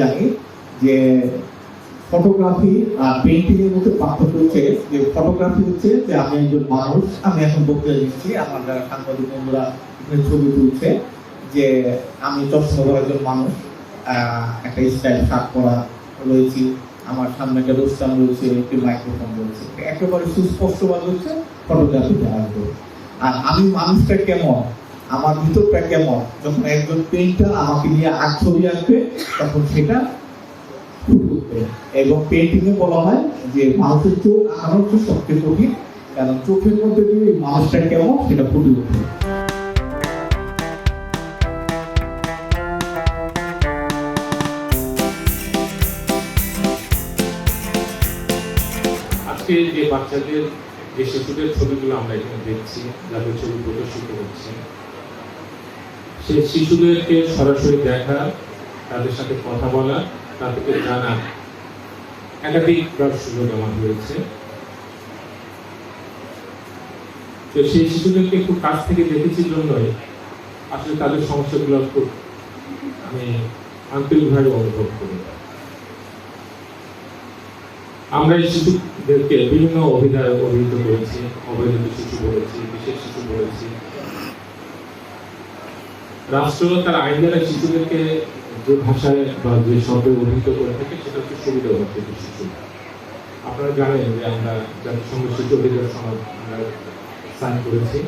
জানি যে ফটোগ্রাফি আর পেন্টিং এর মধ্যে পার্থক্য হচ্ছে যে ফটোগ্রাফি হচ্ছে যে আমি একজন মানুষ, আমি এখন বক্তৃতা দিচ্ছি, আমার যারা সাংবাদিক বন্ধুরা ছবি তুলছে যে আমি চশমা একজন মানুষ একটা স্টাইল শার্ট পরা রয়েছি, আমার সামনে একটা রুস্টাম রয়েছে, একটি মাইক্রোফোন রয়েছে। একেবারে সুস্পষ্টভাবে হচ্ছে ফটোগ্রাফিতে আসবে। আর আমি মানুষটা কেমন? আমার ভিতরটা কেমন? যখন একজন পেইন্টার আমাকে নিয়ে আর্ট ছবি আঁকবে তখন সেটা এবং পেন্টিং এ বলা হয় যে মানুষের চোখ আঁকানো হচ্ছে সবচেয়ে কঠিন, কারণ চোখের মধ্যে দিয়ে মানুষটা কেমন, সেটা ফুটে উঠবে। যে বাচ্চাদের যে শিশুদের ছবিগুলো আমরা এখানে দেখছি, যাদের ছবি প্রদর্শিত হচ্ছে সেই শিশুদেরকে সরাসরি দেখা, তাদের সাথে কথা বলা, তাদেরকে জানা। একাধিকবার সুযোগ আমার হয়েছে তো সেই শিশুদেরকে খুব কাছ থেকে দেখেছি জন্যই আসলে তাদের সমস্যাগুলো খুব, আমি আন্তরিকভাবে অনুভব করি। আমরা এই শিশুদেরকে বিভিন্ন অভিধায় অভিহিত করেছি, অবহেলিত শিশু বলেছি, বিশেষ শিশু বলেছি। রাষ্ট্র তার আইন দ্বারা শিশুদেরকে যে ভাষায় বা যে শব্দে অভিহিত করে থাকে, সেটা হচ্ছে সুবিধা শিশু। আপনারা জানেন যে আমরা জাতিসংঘ শিশু অধিকার সনদ সাইন করেছি।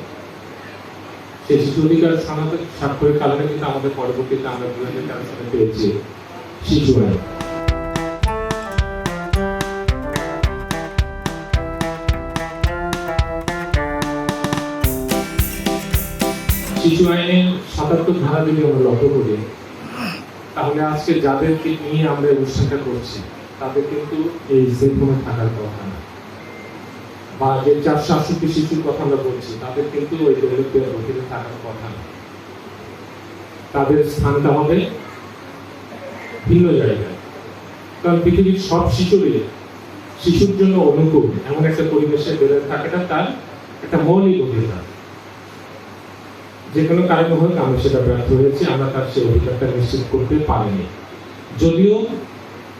সেই শিশু অধিকার সনদ স্বাক্ষরের কারণে কিন্তু আমাদের পরবর্তীতে আমরা দু হাজার তেরো সালে পেয়েছি শিশু আইন। শিশু আইনের সাতাত্তর ধারা যদি আমরা লক্ষ্য করি, তাহলে আজকে যাদেরকে নিয়ে আমরা অনুষ্ঠানটা করছি, তাদের কিন্তু এই জেলখানে থাকার কথা না। বা যে চারশো আটষট্টি শিশুর কথা আমরা বলছি, তাদের কিন্তু ওই দৌলতের অধীনে থাকার কথা না। তাদের স্থানটা হবে ভিন্ন জায়গায়। কারণ পৃথিবীর সব শিশুরই শিশুর জন্য অনুকূল, এমন একটা পরিবেশে বেড়ে থাকাটা তার একটা মৌলিক অধিকার। যে কোনো কারণে হোক আমরা সেটা ব্যর্থ হয়েছি, আমরা তার সেই অধিকারটা নিশ্চিত করতে পারিনি। যদিও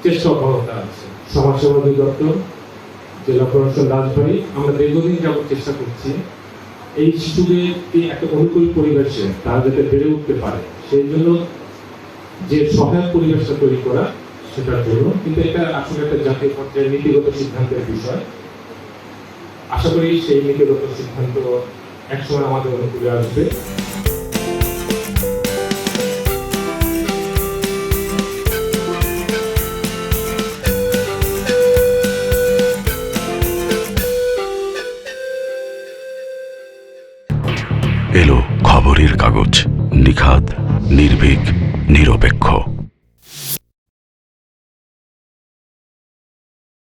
চেষ্টা অব্যাহত আছে। সমাজসেবা অধিদপ্তর, জেলা প্রশাসন রাজবাড়ি আমরা দীর্ঘদিন যাবত চেষ্টা করছি এই শিশুদেরকে একটা অনুকূল পরিবেশে তারা যাতে বেড়ে উঠতে পারে। সেই জন্য যে সহায়ক পরিবেশটা তৈরি করা, সেটার জন্য। কিন্তু এটা আসলে একটা জাতীয় পর্যায়ে নীতিগত সিদ্ধান্তের বিষয়। আশা করি সেই নীতিগত সিদ্ধান্ত একসময় আমাদের অনুকূলে আসবে। এলো খবরের কাগজ নিখাত নির্ভীক নিরপেক্ষ।